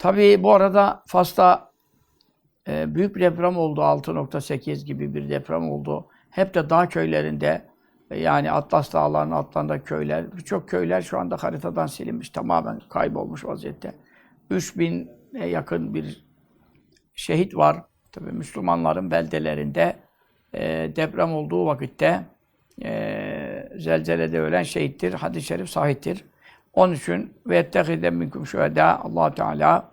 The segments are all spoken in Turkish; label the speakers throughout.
Speaker 1: Tabii bu arada Fas'ta e, büyük bir deprem oldu. 6.8 gibi bir deprem oldu. Hep de dağ köylerinde e, yani Atlas Dağları'nın altlarında köyler. Birçok köyler şu anda haritadan silinmiş. Tamamen kaybolmuş vaziyette. 3000'e yakın bir şehit var. Tabii Müslümanların beldelerinde e, deprem olduğu vakitte e, zelzelede ölen şehittir. Hadis-i şerif sahiptir. Onun için ve ettehide minkum şühedâ allah Teala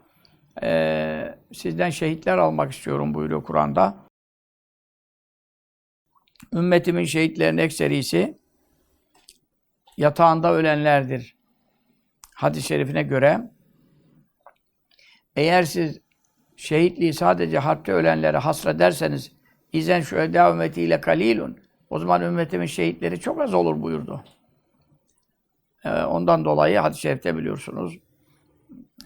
Speaker 1: e, sizden şehitler almak istiyorum buyuruyor Kur'an'da. Ümmetimin şehitlerinin ekserisi yatağında ölenlerdir. Hadis-i şerifine göre eğer siz şehitliği sadece harpte ölenlere hasrederseniz izen şühedâ ümmetiyle kalilun o zaman ümmetimin şehitleri çok az olur buyurdu. Ee, ondan dolayı hadis-i şerifte biliyorsunuz.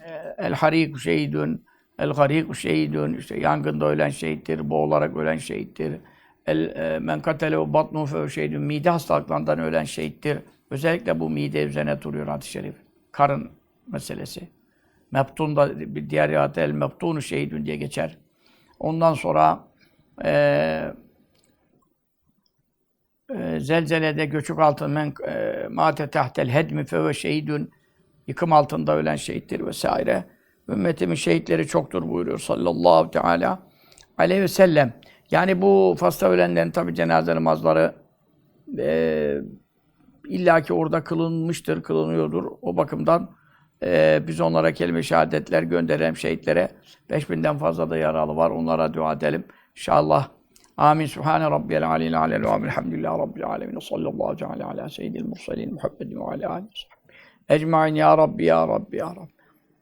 Speaker 1: Ee, El hariku şehidun, el hariku şehidun, işte yangında ölen şehittir, boğularak ölen şehittir. El e, men katele batnu fe şehidun, mide hastalıklarından ölen şehittir. Özellikle bu mide üzerine duruyor hadis-i şerif. Karın meselesi. Mebtun da bir diğer rivayette el mebtunu şehidun diye geçer. Ondan sonra eee e, zelzelede göçük altın men e, mate tahtel hedmi fe şehidun yıkım altında ölen şehittir vesaire. Ümmetimin şehitleri çoktur buyuruyor sallallahu teala aleyhi ve sellem. Yani bu Fas'ta ölenlerin tabi cenaze namazları e, illaki orada kılınmıştır, kılınıyordur. O bakımdan e, biz onlara kelime şehadetler gönderelim şehitlere. 5000'den fazla da yaralı var. Onlara dua edelim. İnşallah Amin. Subhane rabbiyel aleyhi alel ve elhamdülillahi rabbil alemin. Sallallahu teala ala seyyidil mursalin Muhammedin ve ala alihi Ecmain ya Rabbi ya Rabbi ya Rabbi.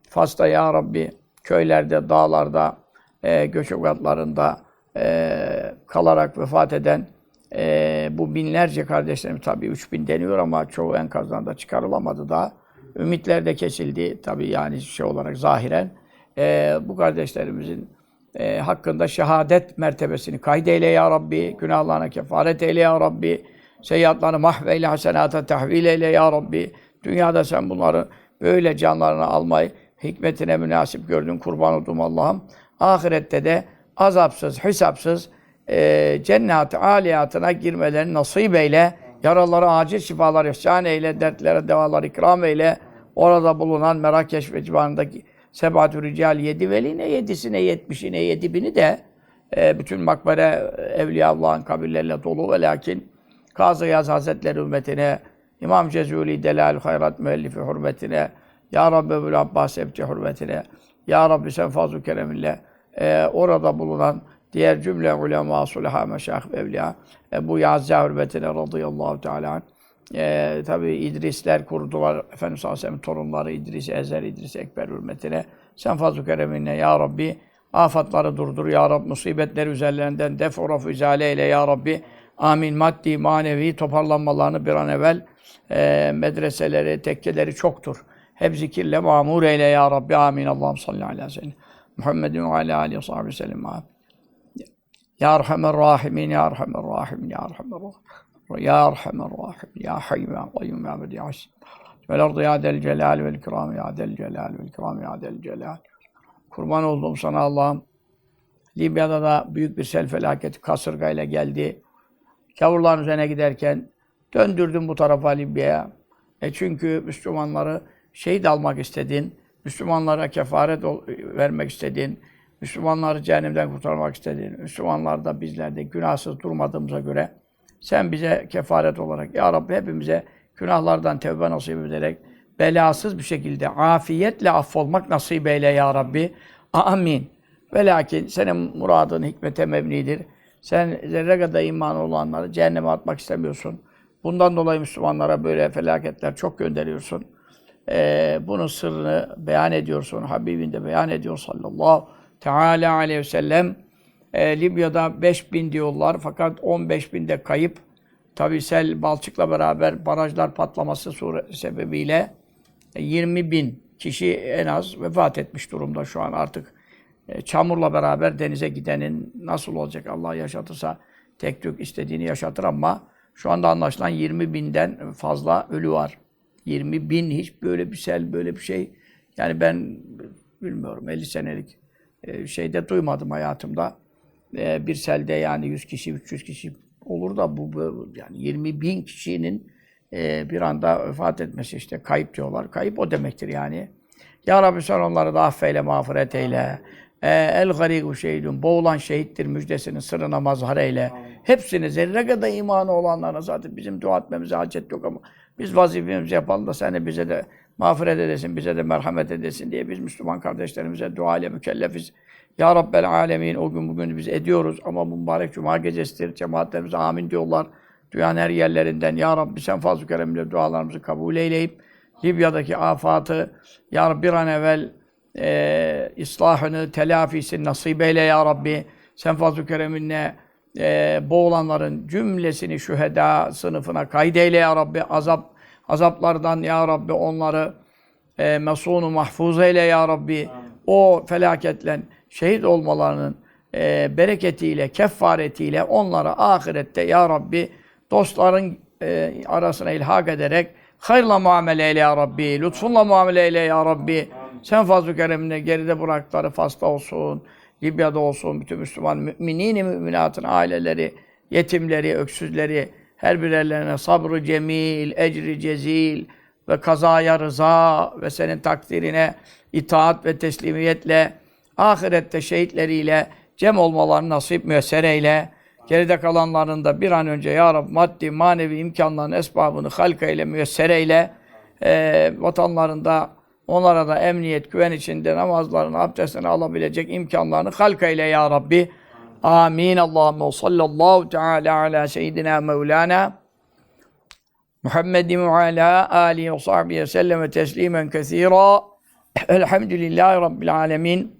Speaker 1: Fas'ta ya Rabbi, köylerde, dağlarda, e, göçük atlarında e, kalarak vefat eden e, bu binlerce kardeşlerimiz tabii 3000 deniyor ama çoğu enkazdan da çıkarılamadı daha. Ümitler de kesildi tabii yani şey olarak zahiren. E, bu kardeşlerimizin e, hakkında şehadet mertebesini kaydeyle ya Rabbi, günahlarına kefaret eyle ya Rabbi, seyyiatlarını mahveyle, hasenata tahvil eyle ya Rabbi. Dünyada sen bunları böyle canlarını almayı hikmetine münasip gördün, kurban oldum Allah'ım. Ahirette de azapsız, hesapsız e, cennet aliyatına girmelerini nasip eyle. Yaralara acil şifalar ihsan eyle, dertlere devalar ikram eyle. Orada bulunan Merakeş ve civarındaki Sebatü Rical yedi veli ne yedisi ne yetmişi ne yedi bini de e, bütün makbere Evliya Allah'ın kabirleriyle dolu ve lakin Kazı Yaz Hazretleri ümmetine İmam Cezuli Delal Hayrat Müellifi hürmetine Ya Rabbi Ebu'l Abbas Ebci hürmetine Ya Rabbi sen fazl-ı kereminle e, orada bulunan diğer cümle ulema, sulaha, meşayih ve evliya e, bu Yazza hürmetine radıyallahu teala anh. E, tabi İdrisler kurdular. Efendimiz sallallahu torunları İdris, Ezer, İdris, Ekber hürmetine. Sen fazl-ı kereminle ya Rabbi afatları durdur ya Rabbi musibetleri üzerlerinden def uraf izale eyle ya Rabbi. Amin. Maddi, manevi toparlanmalarını bir an evvel e, medreseleri, tekkeleri çoktur. Hep zikirle mamur eyle ya Rabbi. Amin. Allah'ım salli ve sellem. Muhammedin ve aleyhi aleyhi ve sahibi sellem. Ya Erhamer Rahimin, Ya Erhamer Rahimin, Ya Erhamer Rahimin. Ya Hayyum, Ya Kayyum, Ya Bedi'as. Vel ardı ya del celal vel ikram, Ya del celal vel ikram, Ya del celal. Kurban oldum sana Allah'ım. Libya'da da büyük bir sel felaketi kasırgayla geldi. Kavurların üzerine giderken döndürdüm bu tarafa Libya'ya. E çünkü Müslümanları şehit almak istedin. Müslümanlara kefaret vermek istedin. Müslümanları cehennemden kurtarmak istedin. Müslümanlar da bizler de günahsız durmadığımıza göre sen bize kefaret olarak Ya Rabbi hepimize günahlardan tevbe nasip ederek belasız bir şekilde afiyetle affolmak nasip eyle Ya Rabbi. Amin. Ve senin muradın hikmete mebnidir. Sen zerre kadar iman olanları cehenneme atmak istemiyorsun. Bundan dolayı Müslümanlara böyle felaketler çok gönderiyorsun. Ee, bunun sırrını beyan ediyorsun. Habibin de beyan ediyor sallallahu teala aleyhi ve sellem. E, Libya'da 5 bin diyorlar fakat 15 binde kayıp. Tabi sel balçıkla beraber barajlar patlaması sebebiyle 20 bin kişi en az vefat etmiş durumda şu an artık. E, çamurla beraber denize gidenin nasıl olacak Allah yaşatırsa tek tük istediğini yaşatır ama şu anda anlaşılan 20 binden fazla ölü var. 20 bin hiç böyle bir sel, böyle bir şey. Yani ben bilmiyorum 50 senelik e, şeyde duymadım hayatımda. E, bir selde yani 100 kişi, 300 kişi olur da bu, bu yani 20 bin kişinin e, bir anda vefat etmesi işte kayıp diyorlar. Kayıp o demektir yani. Ya Rabbi sen onları da affeyle, mağfiret eyle. E, el garigu şehidun, boğulan şehittir müjdesinin sırrına mazhar eyle. Hepsini zerre kadar imanı olanlara zaten bizim dua etmemize hacet yok ama biz vazifemizi yapalım da sen de bize de mağfiret edesin, bize de merhamet edesin diye biz Müslüman kardeşlerimize dua ile mükellefiz. Ya Rabbel Alemin o gün bugün biz ediyoruz ama mübarek Cuma gecesidir. Cemaatlerimize amin diyorlar. Dünyanın her yerlerinden Ya Rabbi sen fazl-ı keremle dualarımızı kabul eyleyip Libya'daki afatı Ya Rabbi bir an evvel e, islahını, telafisini nasip eyle Ya Rabbi. Sen fazl-ı kereminle e, boğulanların cümlesini şüheda sınıfına kaydeyle Ya Rabbi. Azap, azaplardan Ya Rabbi onları e, mesunu mahfuz eyle Ya Rabbi. O felaketle şehit olmalarının e, bereketiyle, kefaretiyle onlara ahirette Ya Rabbi dostların e, arasına ilhak ederek hayırla muamele eyle Ya Rabbi, lütfunla muamele eyle Ya Rabbi. Sen fazl-ı keremine geride bıraktıkları Fas'ta olsun, Libya'da olsun, bütün Müslüman müminin müminatın aileleri, yetimleri, öksüzleri, her birerlerine sabrı cemil, ecri cezil ve kazaya rıza ve senin takdirine itaat ve teslimiyetle ahirette şehitleriyle cem olmalarını nasip müyesser eyle. Geride kalanların da bir an önce Ya Rabbi maddi manevi imkanların esbabını halka ile müyesser eyle. Ee, vatanlarında onlara da emniyet, güven içinde namazlarını, abdestini alabilecek imkanlarını halka ile Ya Rabbi. Amin. Allahümme sallallahu teala ala seyyidina Mevlana Muhammedin ve ala alihi ve sahbihi ve selleme teslimen kesira. Elhamdülillahi Rabbil alemin.